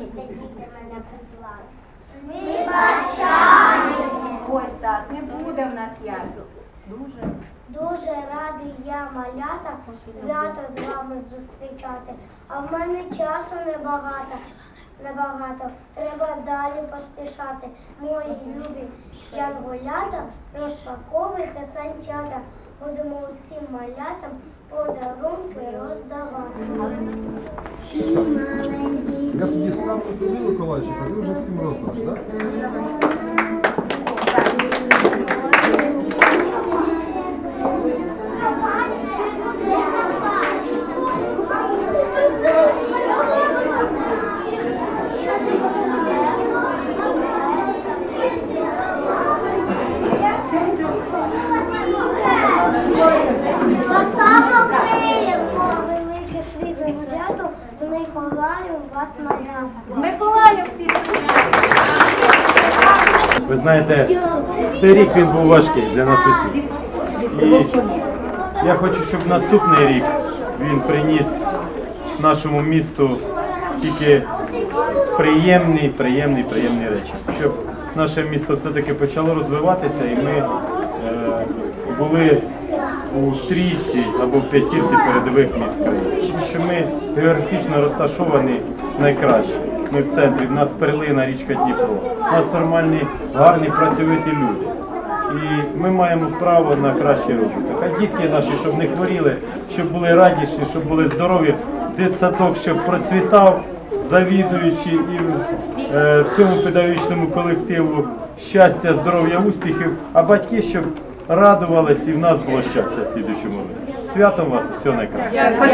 Мене призвали. Ось так, не буде в нас як. Дуже. Дуже радий я малята свято з вами зустрічати. А в мене часу небагато. Небагато. Треба далі поспішати. Мої любі янголята, розпаковуйте санчата. Будемо усім малятам подарунки роздавати. Я тоді сам тобі колачик, а ти вже всім роздаш, так? З Миколаєм вас малята. З Миколаєм всі. Ви знаєте, цей рік він був важкий для нас усіх. І я хочу, щоб наступний рік він приніс нашому місту тільки приємні, приємні, приємні речі. Щоб наше місто все-таки почало розвиватися і ми е, були у трійці або в п'ятірці передових міст країни. Що ми географічно розташовані найкраще. Ми в центрі, в нас перлина річка Дніпро, у нас нормальні, гарні, працьовиті люди. І ми маємо право на кращий розвиток. А дітки наші, щоб не хворіли, щоб були радісні, щоб були здорові, дитсадок, щоб процвітав, завідуючи і е, всьому педагогічному колективу щастя, здоров'я, успіхів, а батьки, щоб радувались і в нас було щастя в слідчому році. Святом вас, все найкраще. Дякую.